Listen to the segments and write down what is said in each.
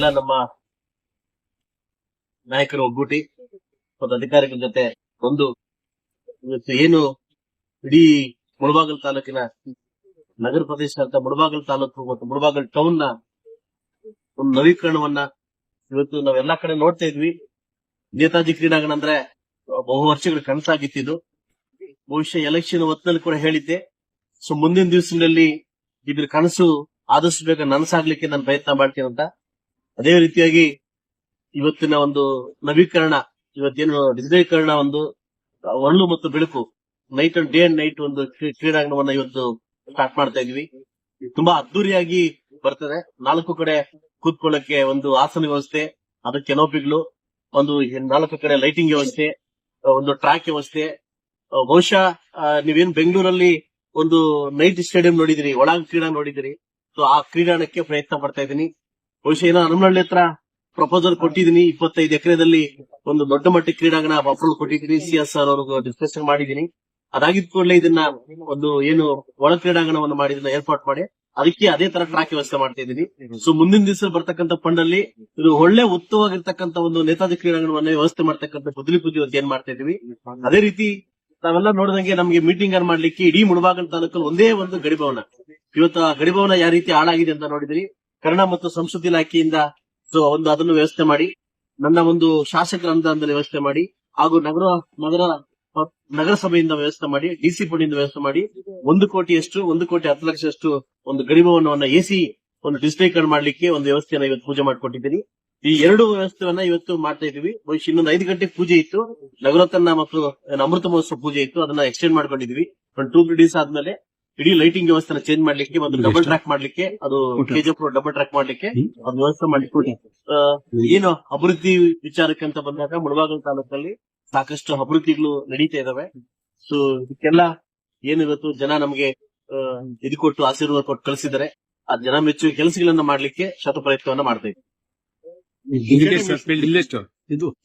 ಎಲ್ಲ ನಮ್ಮ ನಾಯಕರು ಒಗ್ಗೂಟಿ ಮತ್ತು ಅಧಿಕಾರಿಗಳ ಜೊತೆ ಒಂದು ಇವತ್ತು ಏನು ಇಡೀ ಮುಳಬಾಗಲ್ ತಾಲೂಕಿನ ನಗರ ಪ್ರದೇಶ ಅಂತ ಮುಳಬಾಗಲ್ ತಾಲೂಕು ಮತ್ತು ಮುಳಬಾಗಲ್ ಟೌನ್ನ ಒಂದು ನವೀಕರಣವನ್ನ ಇವತ್ತು ನಾವೆಲ್ಲಾ ಕಡೆ ನೋಡ್ತಾ ಇದ್ವಿ. ನೇತಾಜಿ ಕ್ರೀಡಾಂಗಣ ಅಂದ್ರೆ ಬಹು ವರ್ಷಗಳ ಕನಸಾಗಿತ್ತಿದ್ದು. ಬಹುಶಃ ಎಲೆಕ್ಷನ್ ಹೊತ್ತಿನಲ್ಲಿ ಕೂಡ ಹೇಳಿದ್ದೆ. ಸೊ ಮುಂದಿನ ದಿವಸದಲ್ಲಿ ಇಬ್ಬರ ಕನಸು ಆದಷ್ಟು ಬೇಗ ನನಸಾಗ್ಲಿಕ್ಕೆ ನಾನು ಪ್ರಯತ್ನ ಮಾಡ್ತೀನಿ ಅಂತ ಅದೇ ರೀತಿಯಾಗಿ ಇವತ್ತಿನ ಒಂದು ನವೀಕರಣ, ಇವತ್ತೇನು ಡಿಜಿಟಲೀಕರಣ ಒಂದು ಒಳ್ಳು ಮತ್ತು ಬೆಳಕು night and day and night ಒಂದು ಕ್ರೀ- ಕ್ರೀಡಾಂಗಣವನ್ನ ಇವತ್ತು ಸ್ಟಾರ್ಟ್ ಮಾಡ್ತಾ ಇದೀವಿ. ತುಂಬಾ ಅದ್ದೂರಿಯಾಗಿ ಬರ್ತದೆ. ನಾಲ್ಕು ಕಡೆ ಕೂತ್ಕೊಳ್ಳಕ್ಕೆ ಒಂದು ಆಸನ ವ್ಯವಸ್ಥೆ, ಅದಕ್ಕೆ ನೋಪಿಗಳು ಒಂದು ನಾಲ್ಕು ಕಡೆ ಲೈಟಿಂಗ್ ವ್ಯವಸ್ಥೆ, ಒಂದು ಟ್ರ್ಯಾಕ್ ವ್ಯವಸ್ಥೆ. ಬಹುಶಃ ನೀವೇನ್ ಬೆಂಗಳೂರಲ್ಲಿ ಒಂದು ನೈಟ್ ಸ್ಟೇಡಿಯಂ ನೋಡಿದಿರಿ ಒಳಾಂಗ ಕ್ರೀಡಾ ನೋಡಿದಿರಿ ಸೊ ಆ ಕ್ರೀಡಾಣಕ್ಕೆ ಪ್ರಯತ್ನ ಪಡ್ತಾ ಇದ್ದೀನಿ. ಬಹುಶಃ ಏನೋ ಹನುಮನಹಳ್ಳಿ ಹತ್ರ ಪ್ರಪೋಸಲ್ ಕೊಟ್ಟಿದ್ದೀನಿ, ಇಪ್ಪತ್ತೈದು ಎಕರೆದಲ್ಲಿ ಒಂದು ದೊಡ್ಡ ಮಟ್ಟ ಕ್ರೀಡಾಂಗಣ ಅಪ್ರೂವಲ್ ಕೊಟ್ಟಿದ್ದೀನಿ ಸಿ ಎಸ್ ಆರ್ ಅವ್ರಿಗೆ ಡಿಸ್ಕಷನ್ ಮಾಡಿದ್ದೀನಿ. ಅದಾಗಿದ್ ಕೂಡಲೇ ಇದನ್ನ ಒಂದು ಏನು ಒಳ ಕ್ರೀಡಾಂಗಣವನ್ನು ಮಾಡಿ ಇದನ್ನ ಏರ್ಪಾಟ್ ಮಾಡಿ, ಅದಕ್ಕೆ ಅದೇ ತರ ಟ್ರಾಕ್ ವ್ಯವಸ್ಥೆ ಮಾಡ್ತಾ ಇದ್ದೀನಿ. ಸೊ ಮುಂದಿನ ದಿವಸ ಬರ್ತಕ್ಕಂಥ ಫಂಡ್ ಅಲ್ಲಿ ಇದು ಒಳ್ಳೆ ಉತ್ತಮವಾಗಿರ್ತಕ್ಕಂಥ ಒಂದು ನೇತಾಜಿ ಕ್ರೀಡಾಂಗಣವನ್ನ ವ್ಯವಸ್ಥೆ ಮಾಡ್ತಕ್ಕಂಥ ಬುದ್ಲಿ ಪೂಜೆ ಅಂತ ಏನ್ ಮಾಡ್ತಾ ಇದೀವಿ. ಅದೇ ರೀತಿ ತಾವೆಲ್ಲ ನೋಡಿದಂಗೆ ನಮಗೆ ಮೀಟಿಂಗ್ ಅನ್ ಮಾಡ್ಲಿಕ್ಕೆ ಇಡೀ ಮುಳಬಾಗಲ್ ತಾಲೂಕಲ್ಲಿ ಒಂದೇ ಒಂದು ಗಡಿಭವನ ಇವತ್ತು ಆ ಗಡಿಭವನ ಯಾವ ರೀತಿ ಹಾಳಾಗಿದೆ ಅಂತ ನೋಡಿದ್ರಿ. ಕನ್ನಡ ಮತ್ತು ಸಂಸ್ಕೃತಿ ಇಲಾಖೆಯಿಂದ ಸೊ, ಒಂದು ಅದನ್ನು ವ್ಯವಸ್ಥೆ ಮಾಡಿ, ನನ್ನ ಒಂದು ಶಾಸಕರ ಅನುದಾನದಲ್ಲಿ ವ್ಯವಸ್ಥೆ ಮಾಡಿ, ಹಾಗೂ ನಗರ ನಗರ, ನಗರಸಭೆಯಿಂದ ವ್ಯವಸ್ಥೆ ಮಾಡಿ ಡಿಸಿ ಫಂಡಿಂದ ವ್ಯವಸ್ಥೆ ಮಾಡಿ, ಒಂದು ಕೋಟಿಯಷ್ಟು, ಒಂದು ಕೋಟಿ ಹತ್ತು ಲಕ್ಷಷ್ಟು ಒಂದು ಗಡಿಭವನವನ್ನ ಎಸಿ ಒಂದು ಡಿಸ್ಪ್ಲೇಕರಣ ಮಾಡ್ಲಿಕ್ಕೆ ಒಂದು ವ್ಯವಸ್ಥೆಯನ್ನ ಇವತ್ತು ಪೂಜೆ ಮಾಡಿಕೊಟ್ಟಿದ್ದೀನಿ. ಈ ಎರಡು ವ್ಯವಸ್ಥೆಯನ್ನ ಇವತ್ತು ಮಾಡ್ತಾ ಇದೀವಿ ಬಹುಶಃ ಇನ್ನೊಂದು ಐದು ಗಂಟೆ ಪೂಜೆ ಇತ್ತು. ನಗರೋತ್ತನ್ನ ಮತ್ತು ಅಮೃತ ಮಹೋತ್ಸವ ಪೂಜೆ ಇತ್ತು. ಅದನ್ನ ಎಕ್ಸ್ಟೆಂಡ್ ಮಾಡ್ಕೊಂಡಿದ್ವಿ ಒಂದು ಟೂ ತ್ರೀ ಡೇಸ್ ಆದ್ಮೇಲೆ ಇಡೀ ಲೈಟಿಂಗ್ ವ್ಯವಸ್ಥೆನ ಚೇಂಜ್ ಮಾಡ್ಲಿಕ್ಕೆ ಒಂದು ಡಬಲ್ ಟ್ರ್ಯಾಕ್ ಮಾಡ್ಲಿಕ್ಕೆ ಅದು ಕೆಜಿಎಫ್ ಡಬಲ್ ಟ್ರ್ಯಾಕ್ ಮಾಡ್ಲಿಕ್ಕೆ ಅದು ವ್ಯವಸ್ಥೆ ಮಾಡ್ಲಿಕ್ಕೆ ಆ, ಏನು ಅಭಿವೃದ್ಧಿ ವಿಚಾರಕ್ಕೆ ಅಂತ ಬಂದಾಗ ಮುಳಬಾಗಲ್ ತಾಲೂಕಲ್ಲಿ ಸಾಕಷ್ಟು ಅಭಿವೃದ್ಧಿಗಳು ನಡೀತಾ ಇದಾವೆ. ಸೊ ಇದಕ್ಕೆಲ್ಲ ಏನು ಇವತ್ತು ಜನ ನಮಗೆ ಇದು ಕೊಟ್ಟು ಆಶೀರ್ವಾದ ಕೊಟ್ಟು ಕಳಿಸಿದರೆ ಆ ಜನ ಮೆಚ್ಚು ಕೆಲಸಗಳನ್ನ ಮಾಡ್ಲಿಕ್ಕೆ ಶತ ಪ್ರಯತ್ನವನ್ನ ಮಾಡ್ತಾ ಇದ್ದೀವಿ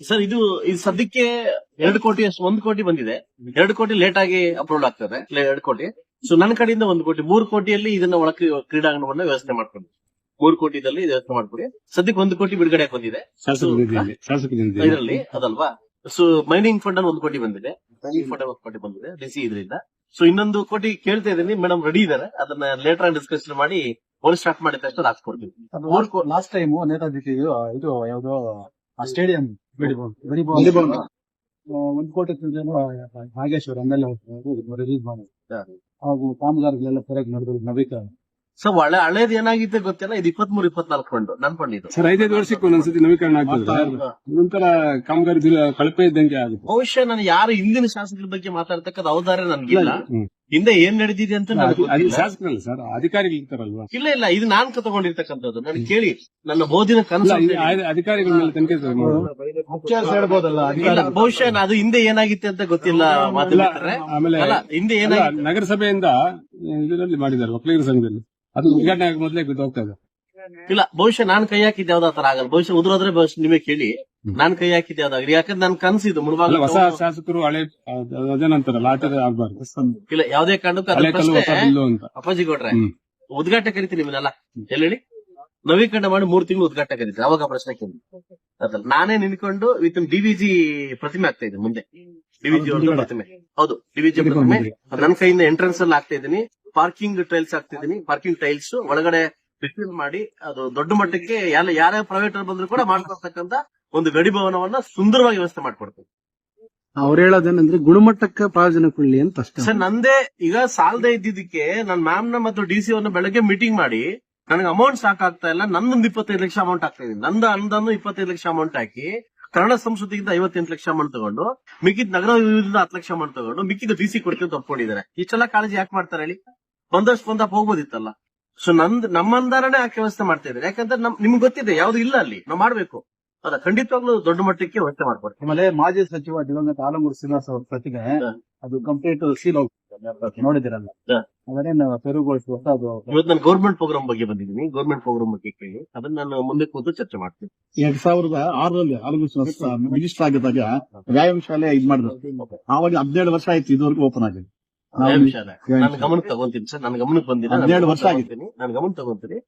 ಸರ್ ಇದು ಇದು ಸದ್ಯಕ್ಕೆ ಎರಡು ಕೋಟಿ ಅಷ್ಟು ಒಂದು ಕೋಟಿ ಬಂದಿದೆ. ಎರಡು ಕೋಟಿ ಲೇಟ್ ಆಗಿ ಅಪ್ರೂವ್ ಆಗ್ತದೆ. ಎರಡು ಕೋಟಿ. ಸೊ ನನ್ನ ಕಡೆಯಿಂದ ಒಂದು ಕೋಟಿ ಮೂರು ಕೋಟಿಯಲ್ಲಿ ಇದನ್ನ ಒಳ ಕ್ರೀಡಾಂಗಣವನ್ನ ವ್ಯವಸ್ಥೆ ಮಾಡ್ಕೊಂಡು. ಮೂರು ಕೋಟಿದಲ್ಲಿ ವ್ಯವಸ್ಥೆ ಮಾಡ್ಕೊಡಿ ಸದ್ಯಕ್ಕೆ ಒಂದು ಕೋಟಿ ಬಿಡುಗಡೆ ಬಂದಿದೆ ಇದರಲ್ಲಿ ಅದಲ್ವಾ? ಸೊ ಮೈನಿಂಗ್ ಫಂಡ್ ಅಲ್ಲಿ ಒಂದು ಕೋಟಿ ಬಂದಿದೆ. ಮೈನಿಂಗ್ ಫಂಡ್ ಒಂದು ಕೋಟಿ ಬಂದಿದೆ ಡಿಸಿ ಇದರಿಂದ. ಸೊ ಇನ್ನೊಂದು ಕೋಟಿ ಕೇಳ್ತಾ ಇದ್ದೀನಿ. ಮೇಡಮ್ ರೆಡಿ ಇದಾರೆ. ಅದನ್ನ ಲೇಟರ್ ಡಿಸ್ಕಷನ್ ಮಾಡಿ ವರ್ಕ್ ಸ್ಟಾರ್ಟ್ ಮಾಡಿದ ತಕ್ಷಣ ಹಾಕ್ಸ್ಕೊಡ್ತೀವಿ ಲಾಸ್ಟ್ ಟೈಮ್ ನೇತಾಜಿ ಇದು ಯಾವ್ದು ಸ್ಟೇಡಿಯಂ. ಒಂದು ಕೋಟಿ ಎಮ್ಎಲ್ಎ ರಿಲೀಸ್ ಮಾಡಿ. ಹಾಗೂ ಕಾಮಗಾರಿಗಳೆಲ್ಲ ಸರಿಯಾಗಿ ನಡೆದ್ರು ನವೀಕರಣ ಸೊ ಹಳೆ ಹಳೇದ್ ಏನಾಗಿದೆ ಗೊತ್ತಿಲ್ಲ ಇದು ಇಪ್ಪತ್ಮೂರು ಇಪ್ಪತ್ನಾಲ್ಕು ಫಂಡ್ ನನ್ ಫಂಡ್ ಇದು. ಸರ್ ಐದೈದು ವರ್ಷಕ್ಕೆ ಒಂದೊಂದ್ಸತಿ ನವೀಕರಣ ಆಗ್ತದೆ ನಂತರ ಕಾಮಗಾರಿ ಕಳಪೆ ಇದ್ದಂಗೆ ಆಗುತ್ತೆ. ಬಹುಶಃ ನಾನು ಯಾರು ಹಿಂದಿನ ಶಾಸಕರ ಬಗ್ಗೆ ಮಾತಾಡ್ತಕ್ಕದ್ದು ಅವಧಾರ ನನ್ಗಿಲ್ಲ. ಹಿಂದೆ ಏನ್ ನಡೆದಿದೆ ಅಂತ ನನಗೆ ಅದು- ಅದು ಗೊತ್ತಿಲ್ಲ. ಶಾಸಕರಲ್ಲ ಸರ್ ಅಧಿಕಾರಿಗಳು ಇರ್ತಾರಲ್ವಾ? ಇಲ್ಲ ಇಲ್ಲ ಇದು ನಾನ್ ತಗೊಂಡಿರ್ತಕ್ಕಂಥದ್ದು ನಾನು ಕೇಳಿ ನನ್ನ ಓದಿನ ಕನಸು ಅಂತ ಹೇಳಿ. ಅಧಿಕಾರಿಗಳ ಮೇಲೆ ತನಿಖೆ ಸರ್ ಮಾಡೋದು. ಅಕ್ಷರಸ್ ಹೇಳ್ಬೋದಲ್ಲ ಇಲ್ಲ ಬಹುಶಃ ಅದು ಹಿಂದೆ ಏನಾಗಿತ್ತು ಅಂತ ಗೊತ್ತಿಲ್ಲ ಇಲ್ಲ, ಮಾತಾಡ್ತಾರೆ. ಆಮೇಲೆ ಅಲ್ಲ ಹಿಂದೆ ಅಲ್ಲ, ಏನಾಗಿತ್ತು? ನಗರಸಭೆಯಿಂದ ಇದರಲ್ಲಿ ಮಾಡಿದ್ದಾರೆ ಒಕ್ಕಲಿಗರ ಸಂಘದಲ್ಲಿ. ಅದು ಉದ್ಘಾಟನೆ ಆಗ ಮೊದಲೇ ಹೋಗ್ತಾ ಇದೆ ಇಲ್ಲ ಬಹುಶಃ ನಾನ್ ಕೈ ಹಾಕಿದ್ದೆ ಯಾವ್ದು ಆತರ ಆಗಲ್ಲ. ಬಹುಶಃ ಉದುರೋದ್ರೆ ಬಹುಶಃ ನಿಮಗೆ ಕೇಳಿ. ನಾನ್ ಕೈ ಹಾಕಿದ್ದೆ ಯಾವ್ದಾಗ್ಲಿ. ಯಾಕಂದ್ರೆ ನನ್ ಕನಸಿದ್ದು ಇದು ಮುಳುಬಾಗ ಹೊಸ ಶಾಸಕರು ಹಳೆ ಅದೇನಂತಾರಲ್ಲ ಆಗ್ಬಾರ್ದು. ಇಲ್ಲ ಯಾವ್ದೇ ಕಾರಣಕ್ಕೂ ಅಪ್ಪಾಜಿ ಗೌಡ್ರೆ ಉದ್ಘಾಟ ಉದ್ಘಾಟನೆ ಕರಿತೀನಿ ನಿಮ್ಮನ್ನೆಲ್ಲ. ಎಲ್ಲಿ ಹೇಳಿ ನವೀಕರಣ ಮಾಡಿ ಮೂರ್ ತಿಂಗಳು ಉದ್ಘಾಟನೆ ಕರಿತೀನಿ. ಅವಾಗ ಪ್ರಶ್ನೆ ಕೇಳಿ ನಾನೇ ನಿಂತ್ಕೊಂಡು ವಿತ್ ಡಿವಿಜಿ ಪ್ರತಿಮೆ ಆಗ್ತಾ ಇದೆ ಮುಂದೆ. ಡಿವಿಜಿ ಅವ್ರದ್ದು ಪ್ರತಿಮೆ. ಹೌದು ಡಿವಿಜಿ ಪ್ರತಿಮೆ. ನನ್ನ ಕೈಯಿಂದ ಎಂಟ್ರೆನ್ಸ್ ಅಲ್ಲಿ ಆಗ್ತಾ ಇದ್ದೀನಿ. ಪಾರ್ಕಿಂಗ್ ಟೈಲ್ಸ್ ಆಗ್ತಿದೀನಿ ಪಾರ್ಕಿಂಗ್ ಟೈಲ್ಸ್ ಒಳಗಡೆ ಫಿಲ್ ಮಾಡಿ ಅದು ದೊಡ್ಡ ಮಟ್ಟಕ್ಕೆ ಯಾರ ಯಾರೇ ಪ್ರೈವೇಟ್ ಬಂದ್ರು ಕೂಡ ಮಾಡ್ಕೊಳ್ತಕ್ಕಂತ ಒಂದು ಗಡಿ ಭವನವನ್ನ ಸುಂದರವಾಗಿ ವ್ಯವಸ್ಥೆ ಮಾಡ್ಕೊಡ್ತೀವಿ. ಅವ್ರು ಹೇಳೋದೇನಂದ್ರೆ ಗುಣಮಟ್ಟಕ್ಕೆ ಪ್ರಯೋಜನ ಕೊಡ್ಲಿ ಅಂತ ಅಷ್ಟೇ. ಸರ್ ನಂದೇ ಈಗ ಸಾಲದೇ ಇದ್ದಿದ್ದಕ್ಕೆ ನನ್ನ ಮ್ಯಾಮ್ನ ಮತ್ತು ಡಿ ಸಿ ಅವ್ರನ್ನ ಬೆಳಗ್ಗೆ ಮೀಟಿಂಗ್ ಮಾಡಿ ನನಗೆ ಅಮೌಂಟ್ ಸಾಕಾಗ್ತಾ ಇಲ್ಲ ನಂದೊಂದು ಇಪ್ಪತ್ತೈದು ಲಕ್ಷ ಅಮೌಂಟ್ ಆಗ್ತಾ ಇದೆ. ನಂದು ಅಂದನ್ನು ಇಪ್ಪತ್ತೈದು ಲಕ್ಷ ಅಮೌಂಟ್ ಹಾಕಿ ಕನ್ನಡ ಸಂಸ್ಕೃತಿಯಿಂದ ಐವತ್ತೆಂಟು ಲಕ್ಷ ಅಮೌಂಟ್ ತಗೊಂಡು ಮಿಕ್ಕಿದ ನಗರ ವಿವಿಧದಿಂದ ಹತ್ತು ಲಕ್ಷ ಅಮೌಂಟ್ ತಗೊಂಡು ಮಿಕ್ಕಿದ ಡಿ ಸಿ ಕೊಡ್ತೀವಿ ಅಂತ ಒಪ್ಕೊಂಡಿದ್ದಾರೆ. ಇಷ್ಟೆಲ್ಲ ಕಾಳಜಿ ಯಾಕೆ ಮಾಡ್ತಾರೆ ಹೇಳಿ? ಬಂದಷ್ಟು ಬಂದಪ್ಪ ಹೋಗ್ಬೋದಿತ್ತಲ್ಲ. ಸೊ ನಂದ್ ನಮ್ಮಂದಾರನೇ ಆಕೆ ವ್ಯವಸ್ಥೆ ಮಾಡ್ತಾ ಇದ್ದಾರೆ. ಯಾಕಂದ್ರೆ ನಮ್ ನಿಮ್ಗೆ ಗೊತ್ತಿದೆ ಯಾವ್ದು ಇಲ್ಲ ಅಲ್ಲಿ. ನಾವು ಮಾಡ್ಬೇಕು. ಅದ ಖಂಡಿತವಾಗ್ಲೂ ದೊಡ್ಡ ಮಟ್ಟಕ್ಕೆ ವ್ಯವಸ್ಥೆ ಮಾಡ್ಕೊಡ್ತೀವಿ. ಆಮೇಲೆ ಮಾಜಿ ಸಚಿವ ದಿವಂಗತ ಆಲಮೂರು ಶ್ರೀನಿವಾಸ್ ಅವ್ರ ಪ್ರತಿಮೆ ಅದು ಕಂಪ್ಲೀಟ್ ಸೀಲ್ ಹೋಗ್ತದೆ ನೋಡಿದಿರಲ್ಲ ಅದನ್ನೇ ಅದನ್ನೇನು ತೆರವುಗೊಳಿಸುವಂತ ಅದು ಇವತ್ತು ನಾನು ಗೌರ್ಮೆಂಟ್ ಪ್ರೋಗ್ರಾಮ್ ಬಗ್ಗೆ ಬಂದಿದ್ದೀನಿ. ಗೌರ್ಮೆಂಟ್ ಪ್ರೋಗ್ರಾಮ್ ಬಗ್ಗೆ ಕೇಳಿ. ಅದನ್ನ ನಾನು ಮುಂದೆ ಕೂತು ಚರ್ಚೆ ಮಾಡ್ತೀನಿ. ಎರಡ್ ಸಾವಿರದ ಆರರಲ್ಲಿ ಆಲಮೂರು ಶ್ರೀನಿವಾಸ್ ಮಿನಿಸ್ಟರ್ ಆಗಿದ್ದಾಗ ವ್ಯಾಯಾಮ ಶಾಲೆ ಇದ್ ಮಾಡಿದ್ರು. ಆವಾಗ ಹದಿನೇಳು ವರ್ಷ ಆಯ್ತು ಇದುವರೆಗೂ ಓಪನ್ ಆಗಿದೆ ನನ್ನ ಗಮನಕ್ಕೆ ತಗೊಂತೀನಿ ಸರ್. ನನ್ನ ಗಮನಕ್ಕೆ ಬಂದಿಲ್ಲ. ನಾನು ಹನ್ನೆರಡು ವರ್ಷ ಆಗಿದೆ. ತಗೊಂತೀನಿ. ನಾನು ಗಮನ ತಗೊಂತೀನಿ.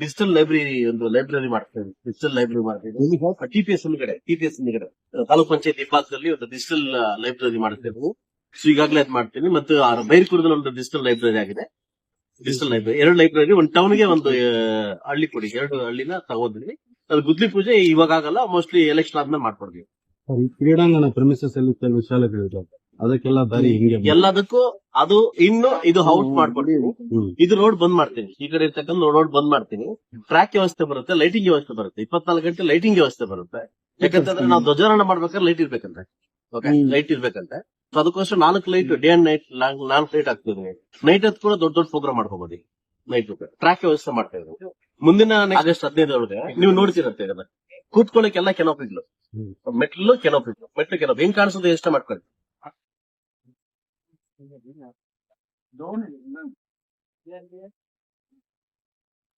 ಡಿಜಿಟಲ್ ಲೈಬ್ರರಿ ಒಂದು ಲೈಬ್ರರಿ ಮಾಡ್ತೀನಿ. ಡಿಜಿಟಲ್ ಲೈಬ್ರರಿ ಮಾಡ್ತೇವೆ ಟಿಪಿಎಸ್ ಹಿಂದ್ಗಡೆ ಟಿಪಿಎಸ್ ಹಿಂದ್ಗಡೆ ತಾಲೂಕ್ ಪಂಚಾಯತ್ ಇಬ್ಬಾಗದಲ್ಲಿ ಒಂದು ಡಿಜಿಟಲ್ ಲೈಬ್ರರಿ ಮಾಡ್ತೇವೆ ಸೊ ಈಗಾಗಲೇ ಅದ್ ಮಾಡ್ತೀನಿ. ಮತ್ತು ಆ ಬೈರ್ಕುರದಲ್ಲಿ ಒಂದು ಡಿಜಿಟಲ್ ಲೈಬ್ರರಿ ಆಗಿದೆ. ಡಿಜಿಟಲ್ ಲೈಬ್ರರಿ ಎರಡು ಲೈಬ್ರರಿ ಒಂದು ಟೌನ್ಗೆ ಒಂದು ಹಳ್ಳಿ ಕೊಡಿ. ಎರಡು ಹಳ್ಳಿನ ತಗೋದ್ವಿ ಅದು ಗುದ್ಲಿ ಪೂಜೆ ಇವಾಗ ಆಗಲ್ಲ ಮೋಸ್ಟ್ಲಿ ಎಲೆಕ್ಷನ್ ಆದ್ಮೇಲೆ ಮಾಡ್ಕೊಡ್ತೀವಿ. ಕ್ರೀಡಾಂಗಣ ಪ್ರಮಿಸಸ್ ಅಲ್ಲಿ ಕೆಲವು ಶಾಲೆಗಳಿದ್ದಾವೆ ಅದಕ್ಕೆಲ್ಲ ದಾರಿ ಹಿಂಗೆ. ಎಲ್ಲದಕ್ಕೂ ಅದು ಇನ್ನು ಇದು ಔಟ್ ಮಾಡ್ಕೊಡ್ತೀನಿ. ಇದು ರೋಡ್ ಬಂದ್ ಮಾಡ್ತೀನಿ. ಈ ಕಡೆ ಇರ್ತಕ್ಕಂಥ ರೋಡ್ ಬಂದ್ ಮಾಡ್ತೀನಿ. ಟ್ರ್ಯಾಕ್ ವ್ಯವಸ್ಥೆ ಬರುತ್ತೆ ಲೈಟಿಂಗ್ ವ್ಯವಸ್ಥೆ ಬರುತ್ತೆ. ಇಪ್ಪತ್ನಾಲ್ಕು ಗಂಟೆ ಲೈಟಿಂಗ್ ವ್ಯವಸ್ಥೆ ಬರುತ್ತೆ. ಯಾಕಂತಂದ್ರೆ ನಾವು ಧ್ವಜಾರೋಹಣ ಮಾಡ್ಬೇಕಾದ್ರೆ ಲೈಟ್ ಇರ್ಬೇಕಂತೆ. ಓಕೆ ಲೈಟ್ ಇರ್ಬೇಕಂತೆ. ಸೊ ಅದಕ್ಕೋಸ್ಕರ ನಾಲ್ಕು ಲೈಟ್ ಡೇ ಅಂಡ್ ನೈಟ್ ನಾಲ್ಕು ಲೈಟ್ ಹಾಕ್ತಿದ್ವಿ ನೈಟ್ ಹೊತ್ತು ಕೂಡ ದೊಡ್ಡ ದೊಡ್ಡ ಪ್ರೋಗ್ರಾಮ್ ಮಾಡ್ಕೋಬಹುದು ನೈಟ್ ಟ್ರ್ಯಾಕ್ ವ್ಯವಸ್ಥೆ ಮಾಡ್ತಾ ಇದ್ರು ಮುಂದಿನ ಆಗಸ್ಟ್ ಹದಿನೈದರೊಳಗೆ ನೀವು ನೋಡ್ತಿರತ್ತೆ ಕೂತ್ಕೊಳ್ಳಿಕ್ಕೆಲ್ಲ ಕೆನೋಪಿಗಳು. ಮೆಟ್ಲು ಕೆನೋಪಿಗಳು ಮೆಟ್ಲು ಕೆನೋಪಿ ಹೆಂಗ್ ಕಾಣಿಸೋದು ಎಷ್ಟು ಮಾಡ್ಕೊಳ್ಳಿ.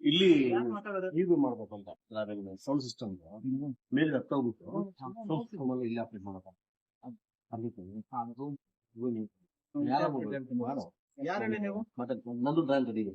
ಇಲ್ಲಿ ಇದು ಮಾಡ್ಬೇಕಂತ. ಸೌಂಡ್ ಸಿಸ್ಟಮ್ ಮೇಲೆ ಹತ್ತ ಹೋಗ್ಬಿಟ್ಟು ಸೌಂಡ್ ಸಿಸ್ಟಮ್ ಅಲ್ಲಿ ಇಲ್ಲಿ ಅಪ್ಲೈ ಮಾಡ್ಬೇಕು ನಂದು ರೆಡಿ ಇದೆ.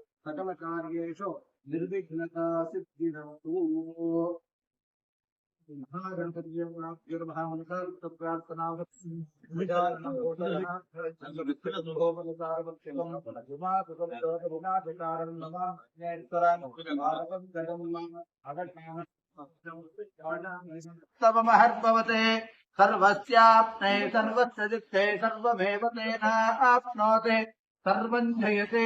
सकल कार्यु निर्विघ्नता सिद्धि तव महर्भवते सर्वस्याप्ने सर्वस्य दिक्षे सर्वमेव तेनाप्नोते सर्वं जयते।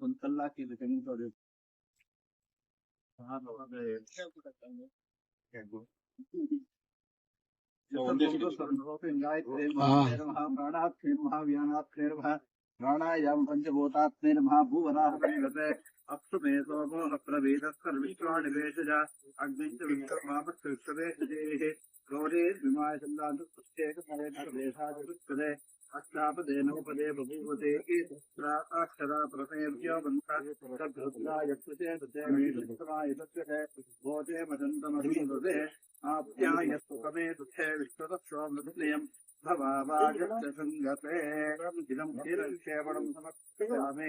कुंतल्ला की रिटर्निंग तो प्रोजेक्ट हाँ। प्राणायाम पंचभूतात्मर्मा भूवराहते अप्सु मेधोमो अप्रवेद सर्विश्वाणिवेशज अग्निश्च विक्रमापस्तुष्टवे गौरे विमायसन्दान्तुष्टेकफलेन देशादिपुष्टदे అష్టాపదేనోపదే బభూవతే ప్రాతాక్షరా ప్రసేభ్యో బంధాయత్రాయతే మదంతమధీవృతే ఆప్యాయత్తుకమే దుఃఖే విశ్వతశ్రోమృతియం భవావాజసంగతే ఇదం క్షీరక్షేపణం సమర్పయామే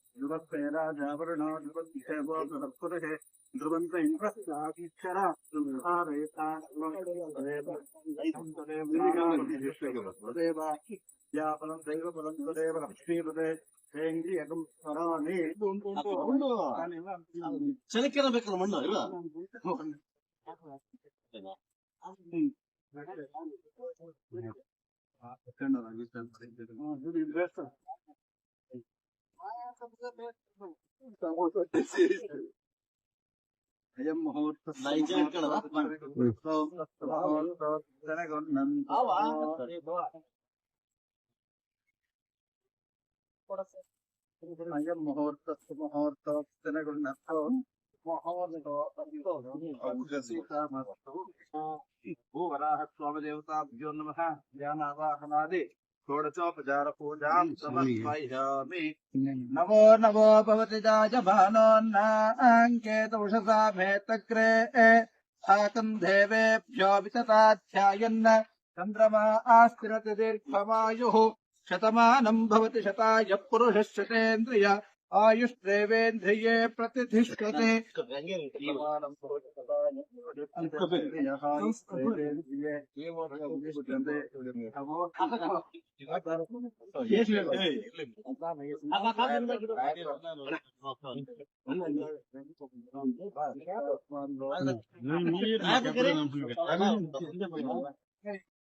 ಧ್ರುವಂತರಾಜಾಭರಣಾಧಿಪತ್ಯೇ ಧ್ರುವಂತ ಇಂದ್ರಸ್ಯಾಕ್ಷರೇತಾದೇವ ಯಾಪಲಂ ದೈವ ಬಲಂ ದೇವ ಲಕ್ಷ್ಮೀಪದೇ ಹೇಂದ್ರಿಯಕಂ ಸ್ವರಾಣಿ ಚಲಿಕೆನ ಬೇಕಲ್ಲ ಮಣ್ಣು ಇಲ್ಲ ಹ್ಮ್ ಮುಹೂರ್ತ ನಾ ಈಚೆ ಇಟ್ಕೊಳ್ಳೋದಾ? ಮುಹೂರ್ತ ಮುಹೂರ್ತ ಭೂವರಾಹ ಸ್ವಾಮದೇವತಾಭ್ಯೋ ನಮಃ ಧ್ಯಾನಾವಾಹನಾದಿ समर्पयामि नमो नमो भवति जायमानोन्नाङ्केतौषसा भेतग्रे साकम् देवेभ्यो वितताध्यायन् चन्द्रमा आस्तिरति दीर्घमायुः। शतमानम् भवति शताय पुरुषः शतेन्द्रिय आयुष्देवेन्द्रिये प्रतिधिष्ठते